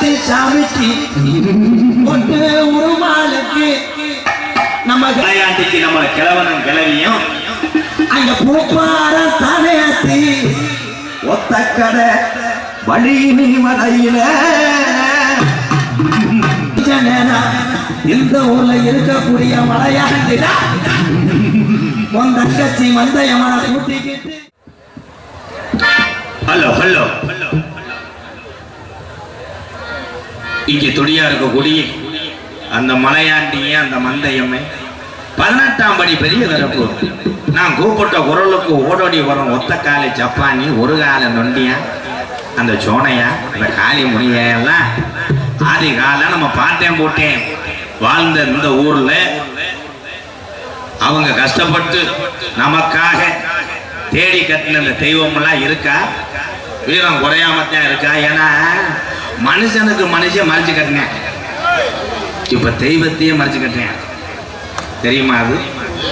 தலையாட்டி சாமிக்கு ஒட்டு உருமாளுக்கு நம்ம விளையாட்டுக்கு நம்ம கிழவனும் கிளவியும் அங்க பூப்பார தலையாட்டி. ஒத்த கடை வழி நீ வரையில இந்த ஊர்ல இருக்கக்கூடிய மலையாண்டிடா உன் தங்கச்சி மந்தையமான கூட்டிக்கிட்டு. Hello hello. இங்கே துடியா இருக்கக்கூடிய அந்த மலையாண்டியே அந்த மந்தையம்மை. பதினெட்டாம் படி பெரிய வரப்பு நான் கூப்பிட்ட குரலுக்கு ஓடோடி வரும் ஒத்த காலை ஜப்பானி ஒரு கால நொண்டியா அந்த சோனையா அந்த காளி முனியெல்லாம் ஆதி கால நம்ம பார்த்தேன் போட்டேன். வாழ்ந்த இந்த ஊர்ல அவங்க கஷ்டப்பட்டு நமக்காக தேடி கட்டின அந்த தெய்வம்லாம் இருக்கா? வீரம் குறையாமத்தான் இருக்கா? ஏன்னா மனுஷனுக்கு மனுஷன் மறைச்சு கட்டினேன். இப்ப தெய்வத்தையே மறைச்சு கட்டினேன். தெரியுமா அது?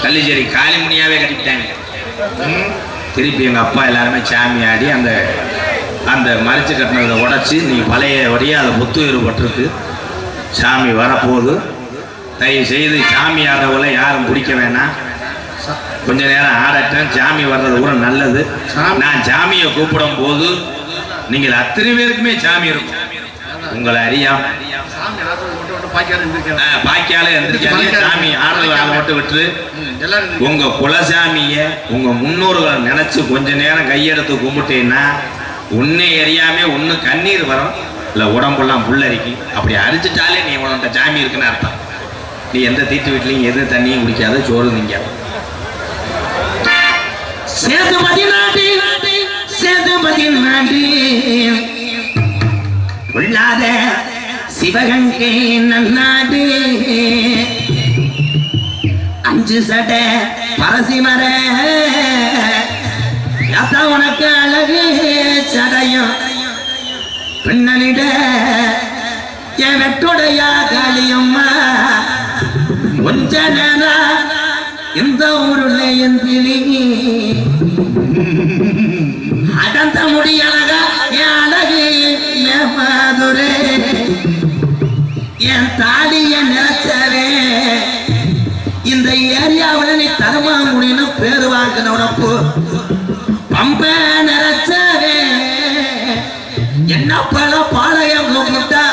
கள்ளிச்சேரி காளிமுனியாவே கட்டிட்டாங்க. திருப்பி எங்க அப்பா எல்லாருமே சாமி ஆடி அந்த அந்த மறைச்சு கட்டினதை உடைச்சி நீ பழைய வழியே அதை புத்துயிர் பட்டிருக்கு. சாமி வரப்போகுது. தயவு செய்து சாமி ஆடுறவளை யாரும் பிடிக்க வேணாம். கொஞ்ச நேரம் ஆடட்டும். சாமி வர்றது கூட நல்லது. நான் சாமியை கூப்பிடும் போது நீங்கள் அத்தனை பேருக்குமே சாமி இருக்கும். உங்களை அறியாம. பாக்கியால எந்திரிக்காதீங்க சாமி ஆடுறது ஆட மட்டும் விட்டு உங்க குலசாமிய உங்க முன்னோர்களை நினைச்சு கொஞ்ச நேரம் கையெடுத்து கும்பிட்டீங்கன்னா உன்னை எரியாம ஒண்ணு கண்ணீர் வரும். இல்ல உடம்பெல்லாம் புல்லரிக்கி. அப்படி அரிச்சிட்டாலே நீ உனக்கு சாமி இருக்குன்னு அர்த்தம். நீ எந்த தீட்டு வீட்லையும் எது தண்ணியும் குடிக்காத சோறு திங்காத சேதுபதி நாடி சேதுபதி நாடி. உள்ளாத சிவகங்கை நன்னாடு. அஞ்சு சட பரசிமர யாத்தா உனக்கு அழகு சடையும். பின்னலிட என் வெட்டுடையா காளியம்மா. கொஞ்ச நேரா இந்த ஊருல என் கிளி அடந்த முடி மாதுரே என் தாடிய நினைச்சவே இந்த ஏரியாவில் நீ தருமா முடின்னு பேரு வாங்கின உனப்பு பம்ப நினைச்சவே என்ன பல பாளையம் கூப்பிட்டா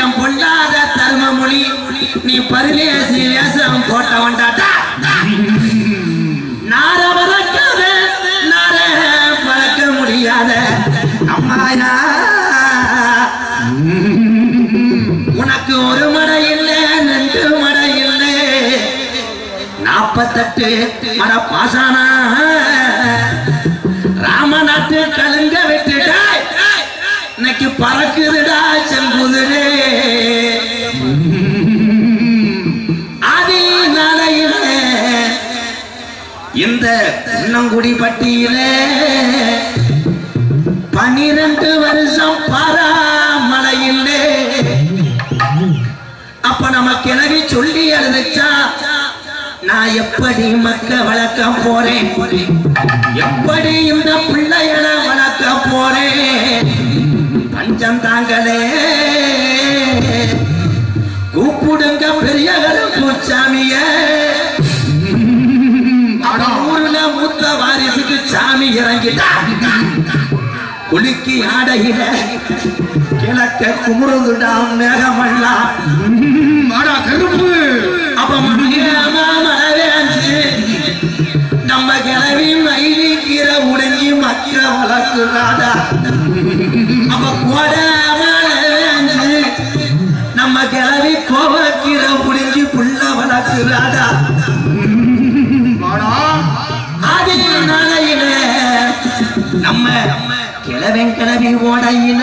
என் பொல்லாத தர்மமொழி நீ பரிலேசி வேஷம் போட்டவன்டாட்டா மட பாசானா ராமநாட்டு கலுங்க விட்டுடா. இன்னைக்கு பறக்குதுடா செங்குதிரே. ஆதி நாளையிலே இந்த குன்னங்குடி பட்டியிலே பனிரெண்டு வருஷம் பாராமலையிலே. அப்ப நம்ம கிளவி சொல்லி அழுதுச்சா நான் எப்படி மக்க வளர்க்க போறேன்? எப்படி இந்த பிள்ளைகளை வளர்க்க போறேன்? பஞ்சம் தாங்களே. கூப்பிடுங்க பெரிய சாமிய ஊர்ல மூத்த வாரிசுக்கு சாமி இறங்கிட்டா? குலுக்கி ஆடையில கிழக்க குமுறுதுடாம் மேகமெல்லாம் கருப்பு. வளர்க்குறாடா அப்ப கோட மழவேஞ்சு நம்ம கிளவி கோவக்கீரை உடைஞ்சி புள்ள வளர்க்குறாடா அதே நாளையில நம்ம கிழவன் கிளவி ஓடையில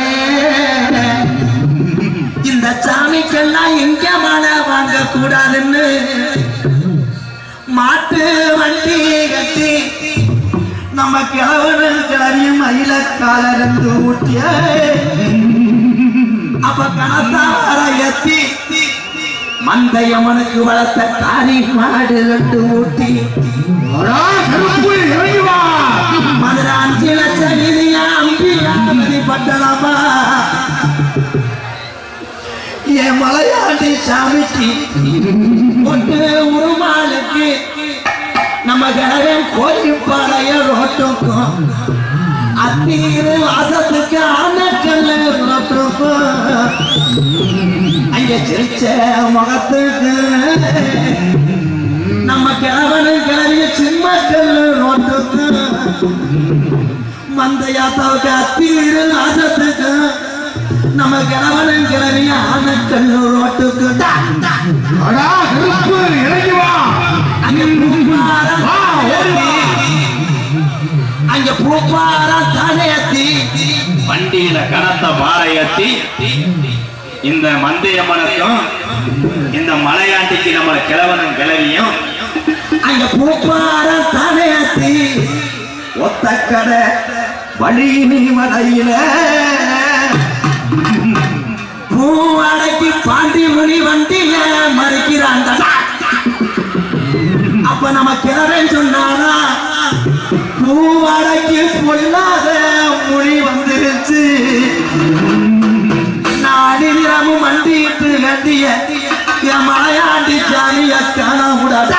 இந்த சாமிக்கெல்லாம் எங்க மாலை வாங்க கூடாதுன்னு மாட்டு வண்டி கட்டி நம்ம கிழவனு கிளவியும் மயில காலருந்து ஊட்டிய. அப்ப கணத்தா வர எத்தி. மந்தையம்மனுக்கு வளர்த்த காரி மாடு ரெண்டு ஊட்டி. மதுரை அஞ்சு லட்சம் நிதியா என் மலையாண்டி சாமிக்கு. ஒன்று உருமாளுக்கு நம்ம கிழவன் கோயில் பாளைய ரோட்டுக்கும் அத்தீரு வாசத்துக்கு ஆனக்கல்ல ரோட்டுக்கும் அங்க சிரிச்ச முகத்துக்கு நம்ம கிழவனும் கிளவிய சின்ன கல்லு ரோட்டுக்கு மந்தையாத்தாவுக்கு அத்தீரு வாசத்துக்கு நம்ம கிழவனும் கிளவிய ஆனக்கல்லு ரோட்டுக்கு. இறங்கி வா. அங்க பூப்பாரம் தானேத்தி வண்டியில கனத்த பாறையத்தி. இந்த மந்தையம்மனுக்கும் இந்த மலையாண்டிக்கு நம்ம கிழவனும் கிளவியும் அங்க பூப்பாரம் தானேத்தி ஒத்தக்கடை வழி நீ மலையில பூவாடைக்கு பாண்டி முனி வண்டியில மறுக்கிறான் அப்ப நம்ம கிழவன் சொன்னாரா? பூவடைக்கு பொல்லாத மொழி வந்துருச்சு. நாடி நிறமும் வண்டிட்டு கட்டிய என் மலையாண்டி காண காணக்கூடாது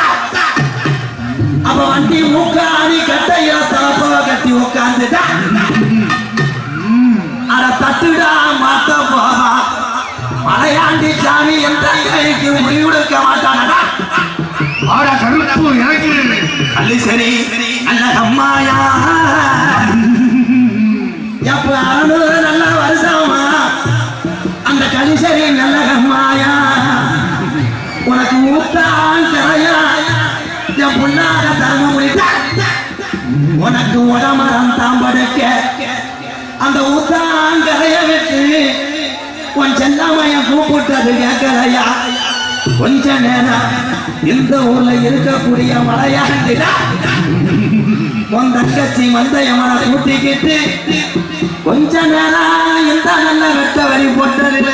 அப்ப வண்டி மூக்காணி கட்டையா தலப்பா கட்டி உட்காந்துட்டா அட தட்டுடா மாத்த போவா மலையாண்டி சாமி என்ற கைக்கு முடிவெடுக்க மாட்டானடா. ஆடா கருப்பு எனக்கு அல்ல சரி. அல்ல அம்மாயா எப்ப அறநூறு நல்ல வருஷமா? அந்த கலிசரி நல்ல அம்மாயா உனக்கு ஊத்தான் கரையா? என் புண்ணாக தர்ம முடித்த உனக்கு உடமரம் தாம்படுக்க அந்த ஊத்தான் கரைய விட்டு உன் செல்லாமைய கூப்பிட்டது கேட்கலையா? கொஞ்ச நேரம் இந்த ஊர்ல இருக்கக்கூடிய மலையாண்டிடா உன் தங்கச்சி மந்தையமனை கூட்டிக்கிட்டு கொஞ்ச நேரம் இந்த நல்ல வெட்ட வரி போட்டதுல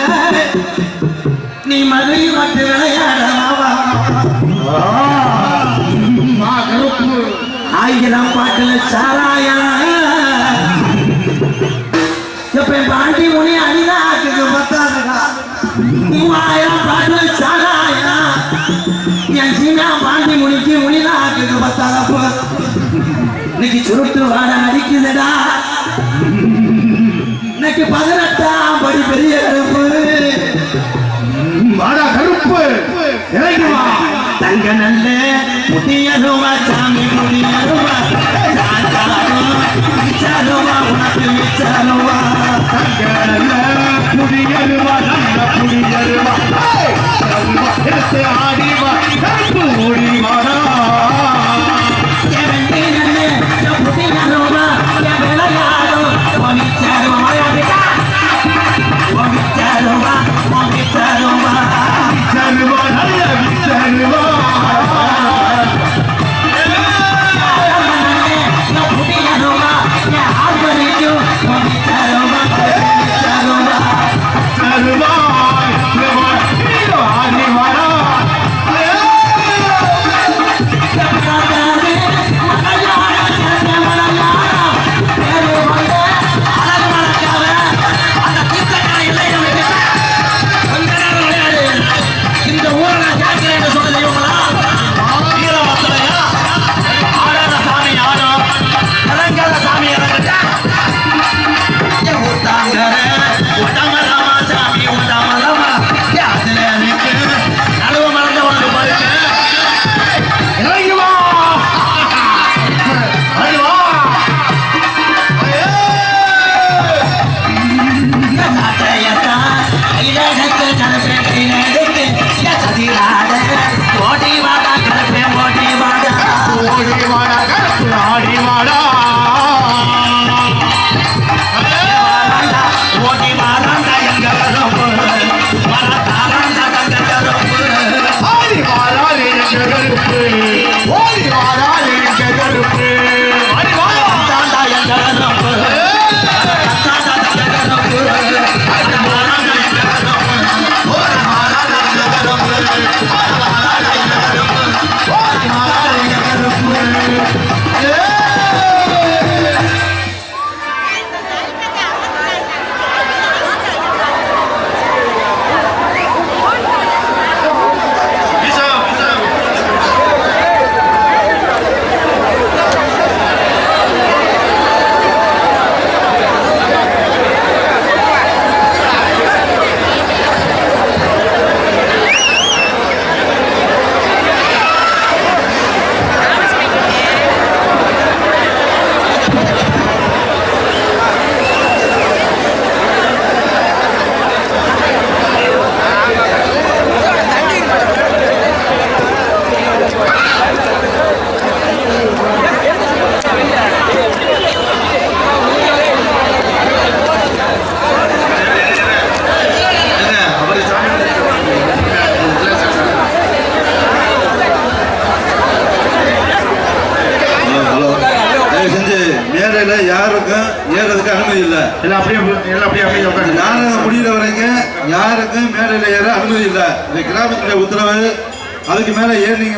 நீ மதுரை மட்டு விளையாடவா வா ஆயிரம் பாட்டுல சாராயா? இப்ப என் பாண்டி முனி அடிதாக்கு பத்தாதுடா. மூவாயிரம் பாட்டுல சாரா என் சீனா பாண்டி முனிக்கு முனிதாக்கு பத்தாதப்போ இன்னைக்கு சுருட்டு வாட அடிக்குதுடா. இன்னைக்கு பதினெட்டாம் படி பெரிய கருப்பு. வாடா கருப்பு. இறங்கி வா. தங்க நல்ல முட்டியருவா சாமி முனியருவா மிச்சாருவா உனக்கு மிச்சாருவா குடியருவா நல்ல குடியருவா ஏய், நல்ல எடுத்து ஆடி ஆடி மாடா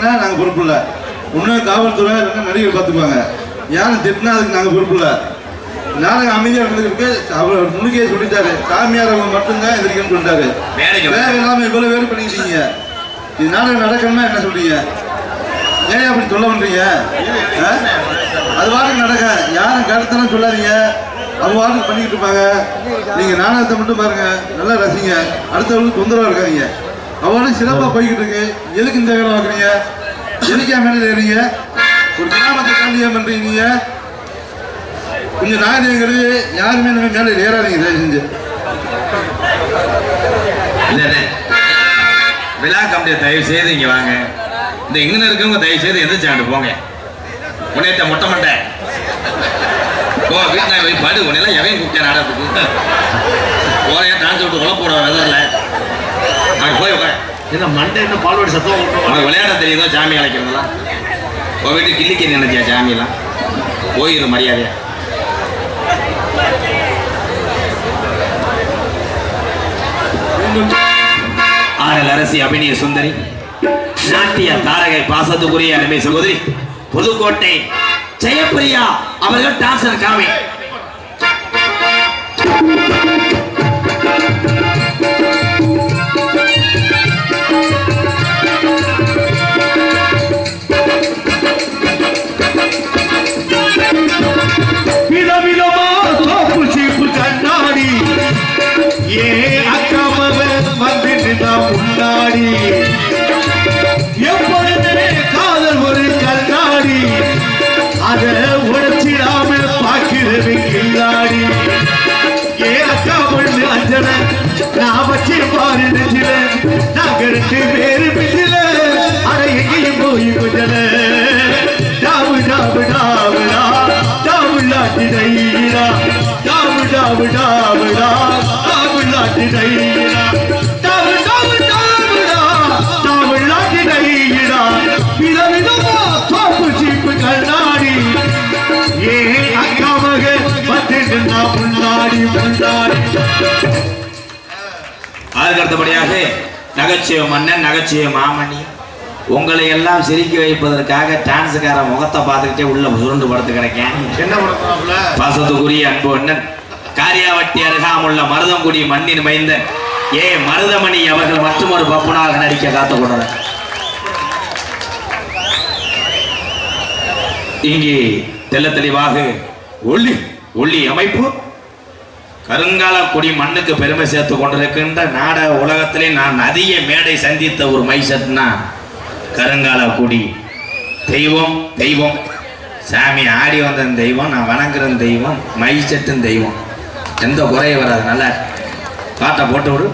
மேலே ஏறினீங்கன்னா நாங்கள் பொறுப்பு இல்லை ஒன்று காவல்துறை இல்லைன்னா நடிகர் பார்த்துக்குவாங்க யாரும் திட்டினா அதுக்கு நாங்கள் பொறுப்பு இல்லை நாடகம் அமைதியாக இருந்ததுக்கு அவர் முன்னுக்கே சொல்லிட்டாரு. சாமியார் அவங்க மட்டும்தான் எதிர்க்கணும்னு சொல்லிட்டாரு. மேடைக்கு வா. தேவையில்லாமல் இவ்வளோ வேறு பண்ணிக்கிட்டீங்க. இது நாடகம் நடக்கணும்னா என்ன சொல்றீங்க? ஏன் அப்படி சொல்ல பண்றீங்க? அது வாட்டுக்கு நடக்க. யாரும் கருத்தெல்லாம் சொல்லாதீங்க. அவங்க வாட்டுக்கு பண்ணிக்கிட்டு இருப்பாங்க. நீங்க நாடகத்தை மட்டும் பாருங்க. நல்லா ரசிங்க. அடுத்தவங்களுக்கு தொந்தரவா இருக்காதீங்க. அவளோட சிறப்பா போய்கிட்டு இருக்கு. எதுக்கு இந்த வேலை பார்க்குறீங்க? எதுக்கு என் மேலே ஏறீங்க ஒரு கிராமத்தை தாண்டி ஏன் பண்றீங்க கொஞ்சம் நாகரிகங்கிறது யாருமே நம்ம மேலே ஏறாதீங்க தயவு செஞ்சு விழா கமிட்டியை தயவு செய்து இங்க வாங்க. இந்த இங்கே இருக்கவங்க தயவு செய்து எந்திரிச்சாண்டு போங்க. உன்னையத்த மொட்டை மட்டை போ வீட்டில் போய் பாடு. உன்னெல்லாம் எவன் கூப்பிட்டேன் நாடகத்துக்கு போறேன் டான்ஸ் விட்டு உழப்ப போட வெதர்ல இல்லை போய் உட்கார். என்ன மண்டை என்ன பால்வாடி சத்தம். உனக்கு விளையாட தெரியுதோ சாமி அழைக்கிறதெல்லாம்? உன் வீட்டு கிள்ளிக்கு நினைச்சியா சாமியெல்லாம்? போயிரு மரியாதையா. ஆடல் அரசி அபிநய சுந்தரி நாட்டிய தாரகை பாசத்துக்குரிய அருமை சகோதரி புதுக்கோட்டை ஜெயப்பிரியா அவர்கள் டான்சர் காமி. நான் வச்சு பாரு நெஞ்சில நாங்க ரெண்டு பேரு அதற்கு அடுத்தபடியாக நகைச்சுவை மன்னன் நகைச்சுவை மாமணி உங்களை எல்லாம் சிரிக்க வைப்பதற்காக டான்ஸுக்கார முகத்தை பார்த்துக்கிட்டே உள்ள சுருண்டு படுத்து கிடக்கேன். என்ன பாசத்துக்குரிய அன்பு அண்ணன். காரியாவட்டி அருகாமுள்ள மருதங்குடி மண்ணின் மைந்தன். ஏ மருதமணி அவர்கள் மற்றொரு பப்புனாக நடிக்க காத்து கொண்டனர். இங்கே தெள்ள தெளிவாக ஒளி ஒளி அமைப்பு. கருங்கால கொடி மண்ணுக்கு பெருமை சேர்த்து கொண்டிருக்கின்ற நாடக உலகத்திலே நான் அதிக மேடை சந்தித்த ஒரு மைசட்னா கருங்கால கொடி தெய்வம் தெய்வம். சாமி ஆடி வந்த தெய்வம் நான் வணங்குற தெய்வம் மைசெட்டும் தெய்வம். எந்த குறையும் வராது நல்லா பாட்டை போட்டு விடு.